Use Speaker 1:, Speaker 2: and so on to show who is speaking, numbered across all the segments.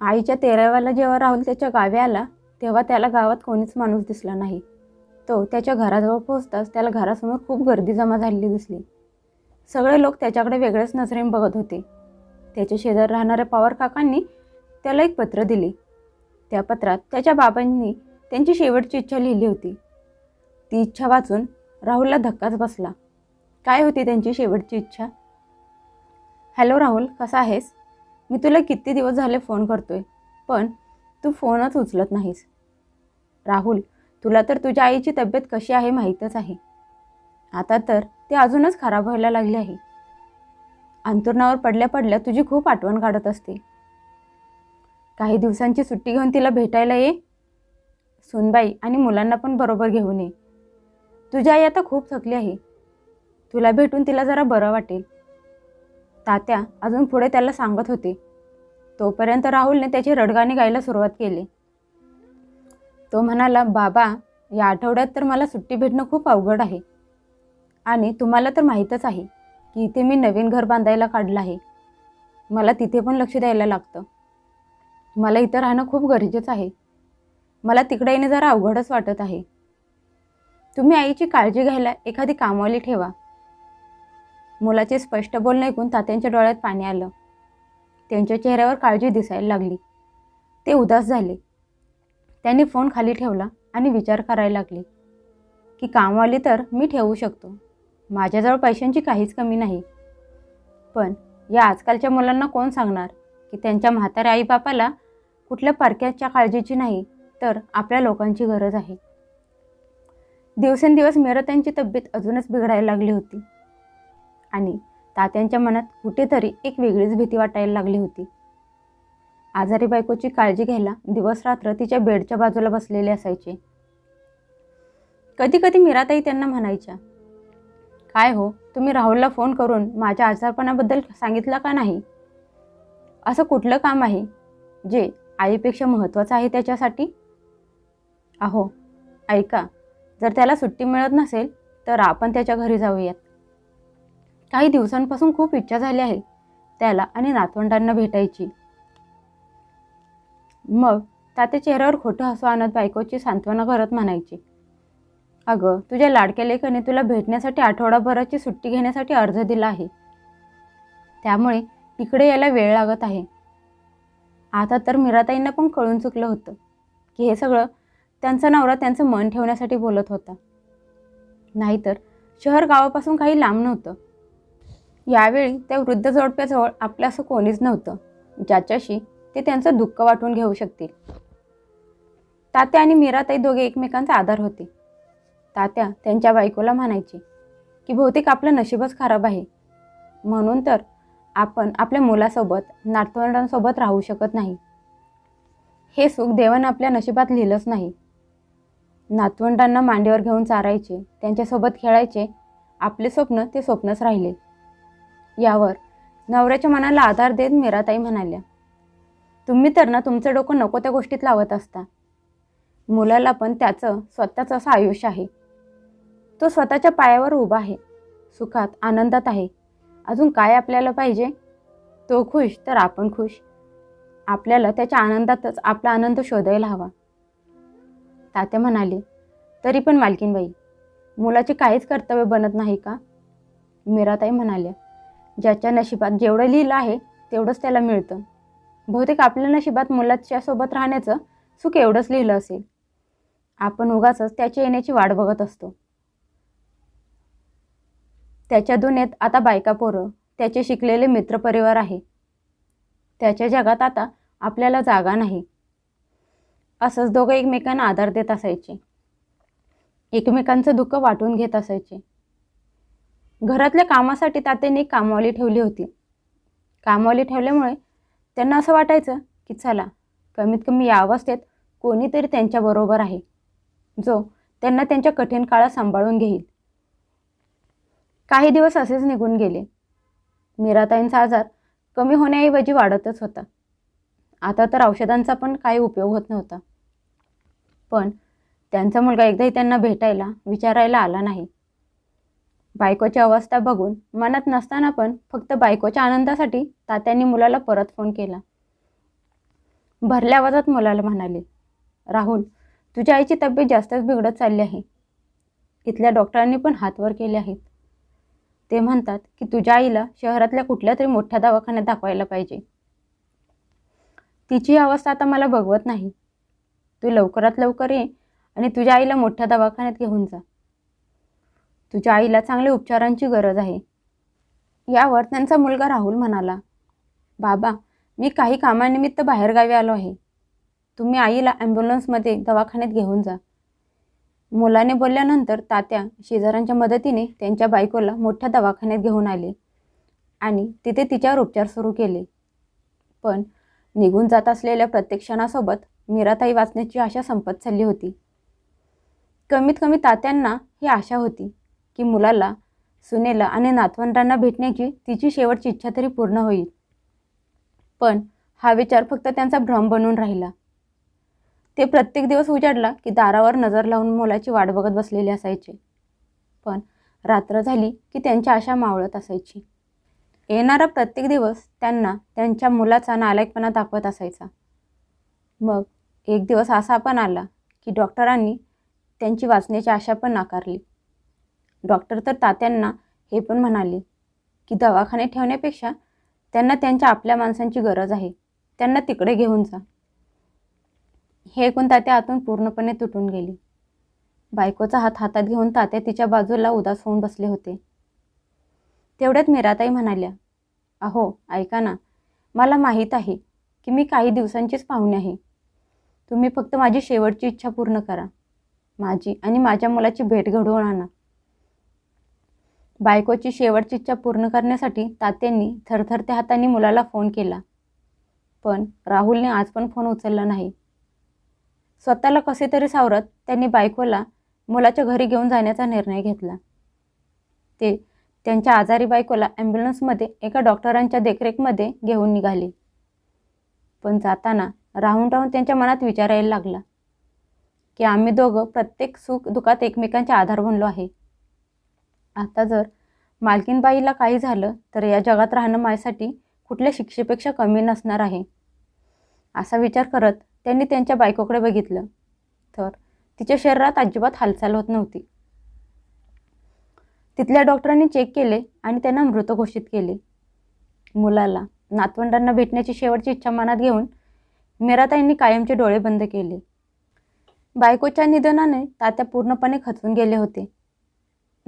Speaker 1: आईच्या तेराव्याला जेव्हा राहुल त्याच्या गावी आला तेव्हा त्याला गावात कोणीच माणूस दिसला नाही. तो त्याच्या घराजवळ पोहोचताच त्याला घरासमोर खूप गर्दी जमा झालेली दिसली. सगळे लोक त्याच्याकडे वेगळ्याच नजरेने बघत होते. त्याच्या शेजार राहणाऱ्या पवार काकांनी त्याला एक पत्र दिले. त्या पत्रात त्याच्या बाबांनी त्यांची शेवटची इच्छा लिहिली होती. ती इच्छा वाचून राहुलला धक्काच बसला. काय होती त्यांची शेवटची इच्छा? हॅलो राहुल कसा आहेस? मी तुला किती दिवस झाले फोन करतोय पण तू फोनच उचलत नाहीस. राहुल तुला तर तुझ्या आईची तब्येत कशी आहे माहीतच आहे. आता तर ती अजूनच खराब व्हायला लागली आहे. अंतुरणावर पडल्या पडल्या तुझी खूप आठवण काढत असते. काही दिवसांची सुट्टी घेऊन तिला भेटायला ये. सुनबाई आणि मुलांना पण बरोबर घेऊन ये. तुझी आई आता खूप थकली आहे. तुला भेटून तिला जरा बरं वाटेल. तात्या अजून पुढे त्याला सांगत होते. तोपर्यंत राहुलने त्याची रडगाणी गायला सुरुवात केली. तो म्हणाला बाबा या आठवड्यात तर मला सुट्टी भेटणं खूप अवघड आहे. आणि तुम्हाला तर माहीतच आहे की इथे मी नवीन घर बांधायला काढलं आहे. मला तिथे पण लक्ष द्यायला लागतं. मला इथं राहणं खूप गरजेचं आहे. मला तिकडे येणे जरा अवघडच वाटत आहे. तुम्ही आईची काळजी घ्यायला एखादी कामवाली ठेवा. मुलाचे स्पष्ट बोलणं ऐकून तात्यांच्या डोळ्यात पाणी आलं. त्यांच्या चेहऱ्यावर काळजी दिसायला लागली. ते उदास झाले. त्यांनी फोन खाली ठेवला आणि विचार करायला लागले की कामवाली तर मी ठेवू शकतो. माझ्याजवळ पैशांची काहीच कमी नाही. पण या आजकालच्या मुलांना कोण सांगणार की त्यांच्या म्हाताऱ्या आईबापाला कुठल्या परक्याच्या काळजीची नाही तर आपल्या लोकांची गरज आहे. दिवसेंदिवस मीरा त्यांची तब्येत अजूनच बिघडायला लागली होती. आणि तात्यांच्या मनात कुठेतरी एक वेगळीच भीती वाटायला लागली होती. आजारी बायकोची काळजी घ्यायला दिवस रात्र तिच्या बेडच्या बाजूला बसलेले असायचे. कधी कधी मीराताई त्यांना म्हणायच्या काय हो तुम्ही राहुलला फोन करून माझ्या आजारपणाबद्दल सांगितलं का नाही? असं कुठलं काम आहे जे आईपेक्षा महत्त्वाचं आहे त्याच्यासाठी? अहो ऐका जर त्याला सुट्टी मिळत नसेल तर आपण त्याच्या घरी जाऊयात. काही दिवसांपासून खूप इच्छा झाली आहे त्याला आणि नातवंडांना भेटायची. मग तात्या चेहऱ्यावर खोटं हसू आणत बायकोची सांत्वना करत म्हणायची अगं तुझ्या लाडक्या लेखाने तुला भेटण्यासाठी आठवडाभराची सुट्टी घेण्यासाठी अर्ज दिला आहे. त्यामुळे इकडे यायला वेळ लागत आहे. आता तर मीराताईंना पण कळून चुकलं होतं की हे सगळं त्यांचा नवरा त्यांचं मन ठेवण्यासाठी बोलत होता. नाहीतर शहर गावापासून काही लांब नव्हतं. यावेळी त्या वृद्ध जोडप्याजवळ आपलं असं कोणीच नव्हतं. ज्याच्याशी ते त्यांचं दुःख वाटून घेऊ शकतील. तात्या आणि मीराताई दोघे एकमेकांचा आधार होते. तात्या त्यांच्या बायकोला म्हणायचे की बहुतेक आपलं नशीबच खराब आहे. म्हणून तर आपण आपल्या मुलासोबत नातवंडांसोबत राहू शकत नाही. हे सुख देवानं आपल्या नशिबात लिहिलंच नाही. नातवंडांना मांडीवर घेऊन चारायचे त्यांच्यासोबत खेळायचे आपले स्वप्न ते स्वप्नच राहिले. यावर नवऱ्याच्या मनाला आधार देत मीराताई म्हणाल्या तुम्ही तर ना तुमचं डोकं नको त्या गोष्टीत लावत असता. मुलाला पण त्याचं स्वतःचं असं आयुष्य आहे. तो स्वतःच्या पायावर उभा आहे सुखात आनंदात आहे. अजून काय आपल्याला पाहिजे? तो खुश तर आपण खुश. आपल्याला त्याच्या आनंदातच आपला आनंद शोधायला हवा. तात्या म्हणाले तरी पण मालकीनबाई मुलाचे काहीच कर्तव्य बनत नाही का? मीराताई म्हणाल्या ज्याच्या नशिबात जेवढं लिहिलं आहे तेवढंच त्याला मिळतं. बहुतेक आपल्या नशिबात मुलाच्या सोबत राहण्याचं सुख एवढंच लिहिलं असेल. आपण उगाच त्याच्या येण्याची वाट बघत असतो. त्याच्या दुनियेत आता बायका पोरं त्याचे शिकलेले मित्रपरिवार आहे. त्याच्या जगात आता आपल्याला जागा नाही. असंच दोघं एकमेकांना आधार देत असायचे. एकमेकांचं दुःख वाटून घेत असायचे. घरातल्या कामासाठी तात्याने कामावली कामवाली ठेवली होती. कामवाली ठेवल्यामुळे त्यांना असं वाटायचं की चला कमीत कमी या अवस्थेत कोणीतरी त्यांच्याबरोबर आहे. जो त्यांना त्यांच्या कठीण काळात सांभाळून घेईल. काही दिवस असेच निघून गेले. मीराताईंचा आजार कमी होण्याऐवजी वाढतच होता. आता तर औषधांचा पण काही उपयोग होत नव्हता. पण त्यांचा मुलगा एकदाही त्यांना भेटायला विचारायला आला नाही. बायकोची अवस्था बघून मनात नसताना पण फक्त बायकोच्या आनंदासाठी तात्यांनी मुलाला परत फोन केला. भरल्या आवाजात मुलाला म्हणाले राहुल तुझ्या आईची तब्येत जास्तच बिघडत चालली आहे. इथल्या डॉक्टरांनी पण हातवर केले आहेत. ते म्हणतात की तुझ्या आईला शहरातल्या कुठल्या तरी मोठ्या दवाखान्यात दाखवायला पाहिजे. तिची अवस्था आता मला बघवत नाही. तू लवकरात लवकर ये आणि तुझ्या आईला मोठ्या दवाखान्यात घेऊन जा. तुझ्या आईला चांगल्या उपचारांची गरज आहे. यावर त्यांचा मुलगा राहुल म्हणाला बाबा मी काही कामानिमित्त बाहेरगावी आलो आहे. तुम्ही आईला ॲम्ब्युलन्समध्ये दवाखान्यात घेऊन जा. मुलाने बोलल्यानंतर तात्या शेजाऱ्यांच्या मदतीने त्यांच्या बायकोला मोठ्या दवाखान्यात घेऊन आले आणि तिथे तिच्यावर उपचार सुरू केले. पण निघून जात असलेल्या प्रत्येक क्षणासोबत मीराताई वाचण्याची आशा संपत चालली होती. कमीत कमी तात्यांना ही आशा होती. की मुलाला सुनेला आणि नातवंडांना भेटण्याची तिची शेवटची इच्छा तरी पूर्ण होईल. पण हा विचार फक्त त्यांचा भ्रम बनून राहिला. ते प्रत्येक दिवस उजाडला की दारावर नजर लावून मुलाची वाट बघत बसलेले असायचे. पण रात्र झाली की त्यांची आशा मावळत असायची. येणारा प्रत्येक दिवस त्यांना त्यांच्या मुलाचा नालायकपणा दाखवत असायचा. मग एक दिवस असा पण आला की डॉक्टरांनी त्यांची वाचण्याची आशा पण नाकारली. डॉक्टर तर तात्यांना हे पण म्हणाले की दवाखाने ठेवण्यापेक्षा त्यांना त्यांच्या आपल्या माणसांची गरज आहे. त्यांना तिकडे घेऊन जा. हे ऐकून तात्या आतून पूर्णपणे तुटून गेली. बायकोचा हात हातात घेऊन तात्या तिच्या बाजूला उदास होऊन बसले होते. तेवढ्यात मीराताई म्हणाल्या अहो ऐका ना मला माहीत आहे की मी काही दिवसांचीच पाहुणे आहे. तुम्ही फक्त माझी शेवटची इच्छा पूर्ण करा. माझी आणि माझ्या मुलाची भेट घडवून आणा. बायकोची शेवटची इच्छा पूर्ण करण्यासाठी तात्यांनी थरथरत्या हातांनी मुलाला फोन केला. पण राहुलने आज पण फोन उचलला नाही. स्वतःला कसे तरी सावरत त्यांनी बायकोला मुलाच्या घरी घेऊन जाण्याचा निर्णय घेतला. ते त्यांच्या आजारी बायकोला ॲम्ब्युलन्समध्ये एका डॉक्टरांच्या देखरेखमध्ये घेऊन निघाले. पण जाताना राहून राहून त्यांच्या मनात विचार यायला लागला की आम्ही दोघं प्रत्येक सुख दुखात एकमेकांचे आधार बनलो आहे. आता जर मालकीनबाईला काही झालं तर या जगात राहणं माझ्यासाठी कुठल्या शिक्षेपेक्षा कमी नसणार आहे. असा विचार करत त्यांनी त्यांच्या बायकोकडे बघितलं. तर तिच्या शरीरात अजिबात हालचाल होत नव्हती. तिथल्या डॉक्टरांनी चेक केले आणि त्यांना मृत घोषित केले. मुलाला नातवंडांना भेटण्याची शेवटची इच्छा मनात घेऊन मीराताईंनी कायमचे डोळे बंद केले. बायकोच्या निधनाने तात्या पूर्णपणे खचून गेले होते.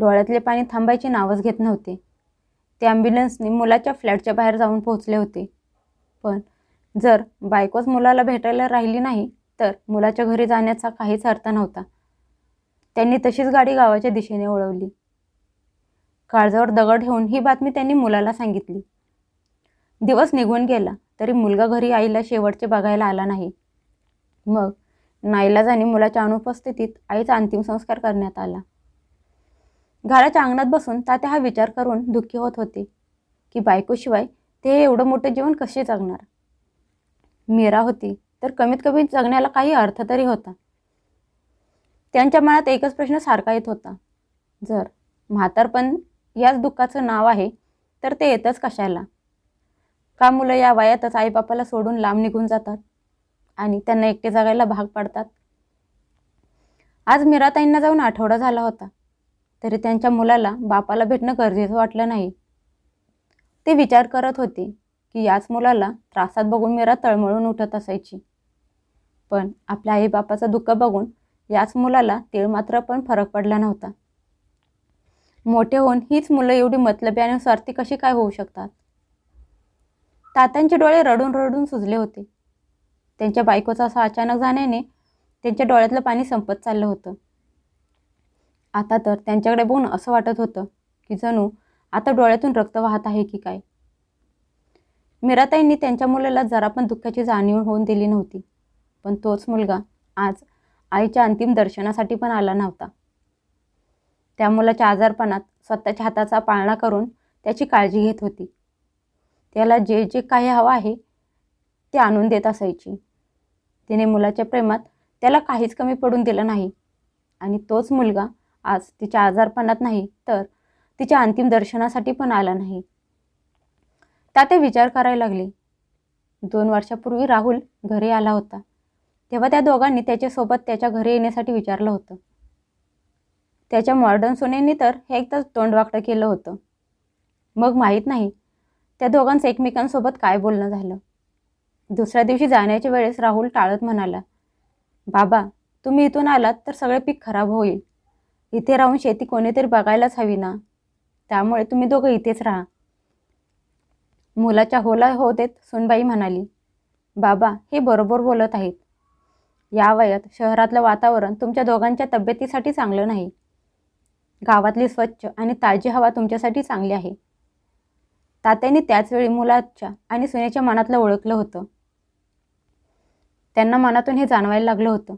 Speaker 1: डोळ्यातले पाणी थांबायचे नावच घेत नव्हते. ते ॲम्ब्युलन्सने मुलाच्या फ्लॅटच्या बाहेर जाऊन पोहोचले होते. पण जर बायकोच मुलाला भेटायला राहिली नाही तर मुलाच्या घरी जाण्याचा काहीच अर्थ नव्हता. त्यांनी तशीच गाडी गावाच्या दिशेने वळवली. काळजावर दगड ठेवून ही बातमी त्यांनी मुलाला सांगितली. दिवस निघून गेला तरी मुलगा घरी आईला शेवटचे बघायला आला नाही. मग नाईलाजाने मुलाच्या अनुपस्थितीत आईचा अंतिम संस्कार करण्यात आला. घराच्या अंगणात बसून तात्या हा विचार करून दुःखी होत होते की बायकोशिवाय ते एवढं मोठं जीवन कसे जगणार? मीरा होती तर कमीत कमी जगण्याला काही अर्थ तरी होता. त्यांच्या मनात एकच प्रश्न सारखा येत होता. जर म्हातारपण याच दुःखाचं नाव आहे तर ते येतच कशाला? का मुलं या वयातच आईबापाला सोडून लांब निघून जातात आणि त्यांना एकटे जगायला भाग पाडतात? आज मीराताईंना जाऊन आठवडा झाला होता. तरी त्यांच्या मुलाला बापाला भेटणं गरजेचं वाटलं नाही. ते विचार करत होते की याच मुलाला त्रासात बघून मीरा तळमळून उठत असायची. पण आपल्या आईबापाचं दुःख बघून याच मुलाला तीळ मात्र पण फरक पडला नव्हता. मोठे होऊन हीच मुलं एवढी मतलबी आणि स्वार्थी कशी काय होऊ शकतात? तात्यांचे डोळे रडून रडून सुजले होते. त्यांच्या बायकोचा असा अचानक जाण्याने त्यांच्या डोळ्यातलं पाणी संपत चाललं होतं. आता तर त्यांच्याकडे बघून असं वाटत होतं की जणू आता डोळ्यातून रक्त वाहत आहे की काय? मीराताईंनी त्यांच्या मुलाला जरा पण दुःखाची जाणीव होऊन दिली नव्हती. पण तोच मुलगा आज आईच्या अंतिम दर्शनासाठी पण आला नव्हता. त्या मुलाच्या आजारपणात स्वतःच्या हाताचा पाळणा करून त्याची काळजी घेत होती. त्याला जे जे काही हवं आहे ते आणून देत असायची. तिने मुलाच्या प्रेमात त्याला काहीच कमी पडून दिलं नाही. आणि तोच मुलगा आज तिच्या आजारपणात नाही तर तिच्या अंतिम दर्शनासाठी पण आला नाही. ताते विचार करायला लागले. दोन वर्षापूर्वी राहुल घरी आला होता. तेव्हा त्या दोघांनी त्याच्यासोबत त्याच्या घरी येण्यासाठी विचारलं होतं. त्याच्या मॉडर्न सोनेंनी तर हे एकदाच तोंडवाकडं केलं होतं. मग माहीत नाही त्या दोघांचं एकमेकांसोबत काय बोलणं झालं. दुसऱ्या दिवशी जाण्याच्या वेळेस राहुल टाळत म्हणाला बाबा तुम्ही इथून आलात तर सगळे पीक खराब होईल. इथे राहून शेती कोणीतरी बघायलाच हवी ना. त्यामुळे तुम्ही दोघं इथेच राहा. मुलाच्या होला हो देत सुनबाई म्हणाली. बाबा हे बरोबर बोलत आहेत. या वयात शहरातलं वातावरण तुमच्या दोघांच्या तब्येतीसाठी चांगलं नाही. गावातली स्वच्छ आणि ताजी हवा तुमच्यासाठी चांगली आहे. तात्यांनी त्याचवेळी मुलाच्या आणि सुनेच्या मनातलं ओळखलं होतं. त्यांना मनातून हे जाणवायला लागलं होतं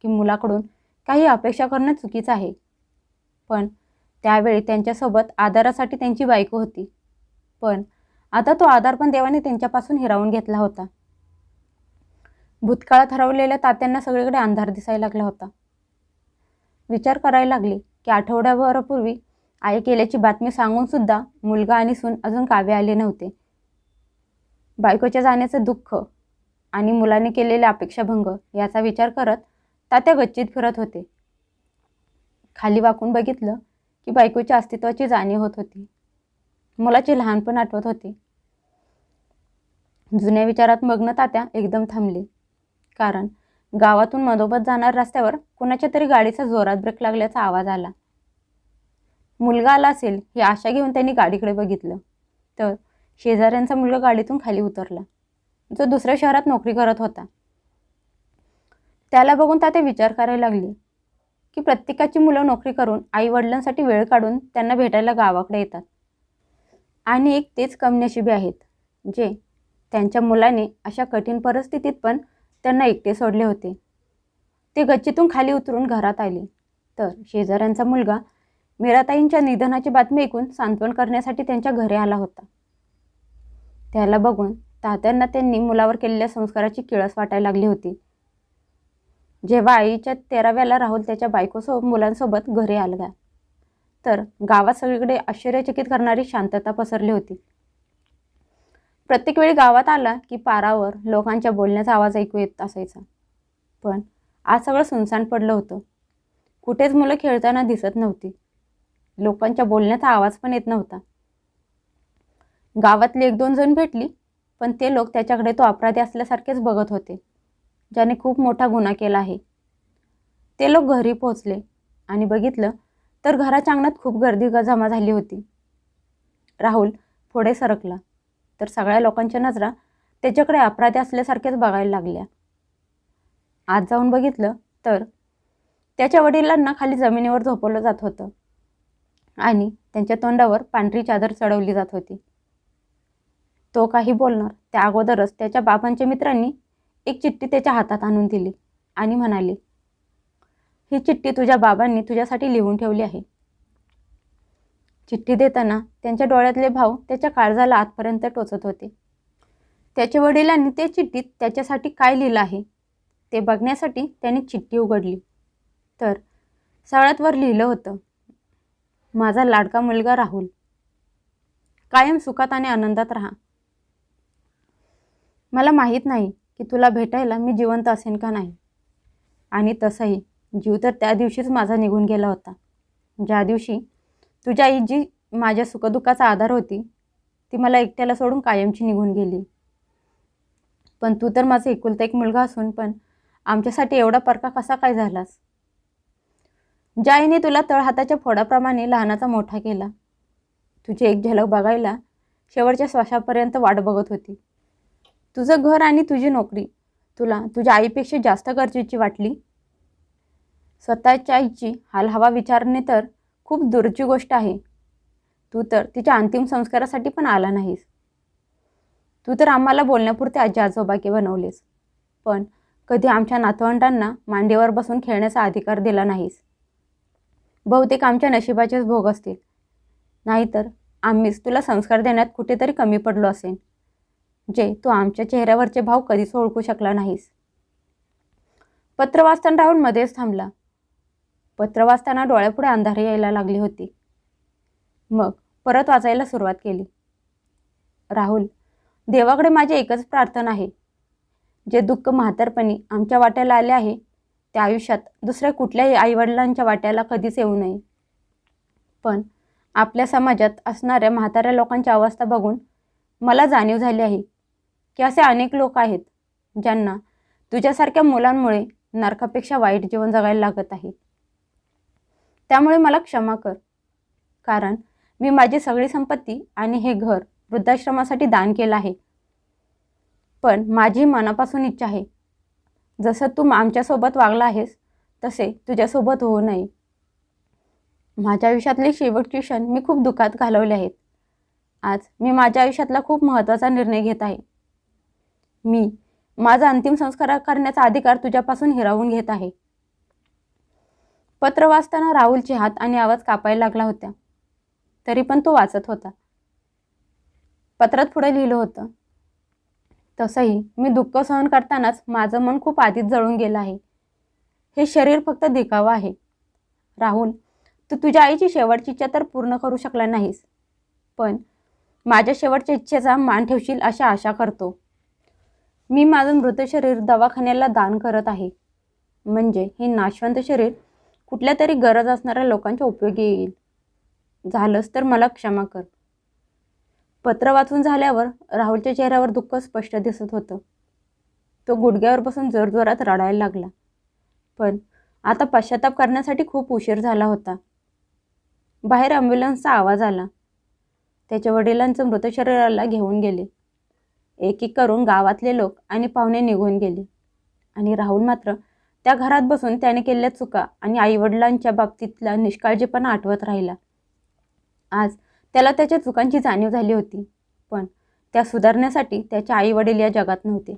Speaker 1: की मुलाकडून काही अपेक्षा करणं चुकीचं आहे. पण त्यावेळी त्यांच्यासोबत आधारासाठी त्यांची बायको होती. पण आता तो आधार पण देवाने त्यांच्यापासून हिरावून घेतला होता. भूतकाळात हरवलेल्या तात्यांना सगळीकडे अंधार दिसायला लागला होता. विचार करायला लागली की आठवड्याभरापूर्वी आई केल्याची बातमी सांगून सुद्धा मुलगा आणि सून अजून काव्य आले नव्हते. बायकोच्या जाण्याचं दुःख आणि मुलाने केलेले अपेक्षाभंग याचा विचार करत तात्या गच्चीत फिरत होते. खाली वाकून बघितलं की बायकोच्या अस्तित्वाची जाणीव होत होती. मुलाचे लहानपण आठवत होते. जुन्या विचारात मग्न तात्या एकदम थांबले. कारण गावातून मधोमध जाणार रस्त्यावर कुणाच्या तरी गाडीचा जोरात ब्रेक लागल्याचा आवाज आला. मुलगा आला असेल ही आशा घेऊन त्यांनी गाडीकडे बघितलं. तर शेजाऱ्यांचा मुलगा गाडीतून खाली उतरला. जो दुसऱ्या शहरात नोकरी करत होता. त्याला बघून तात्या विचार करायला लागले. की प्रत्येकाची मुलं नोकरी करून आई वडिलांसाठी वेळ काढून त्यांना भेटायला गावाकडे येतात. आणि एक तेच कमनशिबी आहेत जे त्यांच्या मुलाने अशा कठीण परिस्थितीत पण त्यांना एकटे सोडले होते. ते गच्चीतून खाली उतरून घरात आले. तर शेजाऱ्यांचा मुलगा मीराताईंच्या निधनाची बातमी ऐकून सांत्वन करण्यासाठी त्यांच्या घरी आला होता. त्याला बघून तात्यांना त्यांनी मुलावर केलेल्या संस्काराची किळस वाटायला लागली होती. जेव्हा आईच्या तेराव्याला राहुल त्याच्या बायकोसोबत मुलांसोबत घरी आलगा तर गावात सगळीकडे आश्चर्यचकित करणारी शांतता पसरली होती. प्रत्येक वेळी गावात आला की पारावर लोकांच्या बोलण्याचा आवाज ऐकू येत असायचा. पण आज सगळं सुनसान पडलं होतं. कुठेच मुलं खेळताना दिसत नव्हती. लोकांच्या बोलण्याचा आवाज पण येत नव्हता. गावातली एक दोन जण भेटली पण ते लोक त्याच्याकडे तो अपराधी असल्यासारखेच बघत होते. ज्याने खूप मोठा गुन्हा केला आहे. ते लोक घरी पोहोचले आणि बघितलं तर घराच्या अंगणात खूप गर्दी जमा झाली होती. राहुल पुढे सरकला. तर सगळ्या लोकांच्या नजरा त्याच्याकडे अपराधी असल्यासारखेच बघायला लागल्या. आज जाऊन बघितलं तर त्याच्या वडिलांना खाली जमिनीवर झोपवलं जात होतं आणि त्यांच्या तोंडावर पांढरी चादर चढवली जात होती. तो काही बोलणार त्या अगोदरच त्याच्या बाबांच्या मित्रांनी एक चिठ्ठी त्याच्या हातात आणून दिली आणि म्हणाली ही चिठ्ठी तुझ्या बाबांनी तुझ्यासाठी लिहून ठेवली आहे. चिठ्ठी देताना त्यांच्या डोळ्यातले भाव त्याच्या काळजाला आतपर्यंत टोचत होते. त्याच्या वडिलांनी ते चिठ्ठीत त्याच्यासाठी काय लिहिलं आहे ते बघण्यासाठी त्याने चिठ्ठी उघडली. तर सगळ्यात वर लिहिलं होतं माझा लाडका मुलगा राहुल. कायम सुखात आणि आनंदात राहा. मला माहीत नाही की तुला भेटायला मी जिवंत असेन का नाही? आणि तसंही जीव तर त्या दिवशीच माझा निघून गेला होता. ज्या दिवशी तुझी आई जी माझ्या सुखदुःखाचा आधार होती ती मला एकट्याला सोडून कायमची निघून गेली. पण तू तर माझा एकुलता एक मुलगा असून पण आमच्यासाठी एवढा परका कसा काय झालास? ज्या आईने तुला तळहाताच्या फोडाप्रमाणे लहानाचा मोठा केला तुझी एक झलक बघायला शेवटच्या श्वासापर्यंत वाट बघत होती. तुझं घर आणि तुझी नोकरी. तुला तुझ्या आईपेक्षा जास्त गरजेची वाटली? स्वतःच्या आईची हालहवा विचारणे तर खूप दूरची गोष्ट आहे. तू तर तिच्या अंतिम संस्कारासाठी पण आला नाहीस. तू तर आम्हाला बोलण्यापुरते आजी आजोबाके बनवलेस. पण कधी आमच्या नातवंडांना मांडीवर बसून खेळण्याचा अधिकार दिला नाहीस. बहुतेक आमच्या नशिबाचेच भोग असतील. नाहीतर आम्हीच तुला संस्कार देण्यात कुठेतरी कमी पडलो असेल जे तू आमच्या चेहऱ्यावरचे भाव कधीच ओळखू शकला नाहीस. पत्र वाचताना राहून मध्येच थांबला. पत्र वाचताना डोळ्यापुढे अंधारे यायला लागली होती. मग परत वाचायला सुरुवात केली. राहुल देवाकडे माझी एकच प्रार्थना आहे. जे दुःख म्हातारपणी आमच्या वाट्याला आले आहे त्या आयुष्यात दुसऱ्या कुठल्याही आईवडिलांच्या वाट्याला कधीच येऊ नये. पण आपल्या समाजात असणाऱ्या म्हाताऱ्या लोकांची अवस्था बघून मला जाणीव झाली आहे की असे अनेक लोक आहेत ज्यांना तुझ्यासारख्या मुलांमुळे नरकापेक्षा वाईट जीवन जगायला लागत आहे. त्यामुळे मला क्षमा कर. कारण मी माझी सगळी संपत्ती आणि हे घर वृद्धाश्रमासाठी दान केलं आहे. पण माझी मनापासून इच्छा आहे. जसं तू आमच्यासोबत वागला आहेस तसे तुझ्यासोबत होऊ नये. माझ्या आयुष्यातले शेवटचे क्षण मी खूप दुःखात घालवले आहेत. आज मी माझ्या आयुष्यातला खूप महत्त्वाचा निर्णय घेत आहे. मी. माझा अंतिम संस्कार करण्याचा अधिकार तुझ्यापासून हिरावून घेत आहे. पत्र वाचताना राहुलचे हात आणि आवाज कापायला लागला होता. तरी पण तो वाचत होता. पत्रात पुढे लिहिलं होतं. तसंही मी दुःख सहन करतानाच माझं मन खूप आधीच जळून गेलं आहे. हे शरीर फक्त दिखावा आहे. राहुल तू तुझ्या आईची शेवटची इच्छा तर पूर्ण करू शकला नाहीस. पण माझ्या शेवटच्या इच्छेचा मान ठेवशील अशा आशा करतो. मी माझं मृत शरीर दवाखान्याला दान करत आहे. म्हणजे हे नाशवंत शरीर कुठल्या तरी गरज असणाऱ्या लोकांच्या उपयोगी येईल. झालंच तर मला क्षमा कर. पत्र वाचून झाल्यावर राहुलच्या चेहऱ्यावर दुःख स्पष्ट दिसत होतं. तो गुडघ्यावर बसून जोरजोरात रडायला लागला. पण आता पश्चाताप करण्यासाठी खूप उशीर झाला होता. बाहेर ॲम्ब्युलन्सचा आवाज आला. त्याच्या वडिलांचं मृत शरीराला घेऊन गेले. एक एक करून गावातले लोक आणि पाहुणे निघून गेले. आणि राहुल मात्र त्या घरात बसून त्याने केलेल्या चुका आणि आईवडिलांच्या बाबतीतला निष्काळजीपणा आठवत राहिला. आज त्याला त्याच्या चुकांची जाणीव झाली होती पण त्या सुधारण्यासाठी त्याचे आईवडील या जगात नव्हते.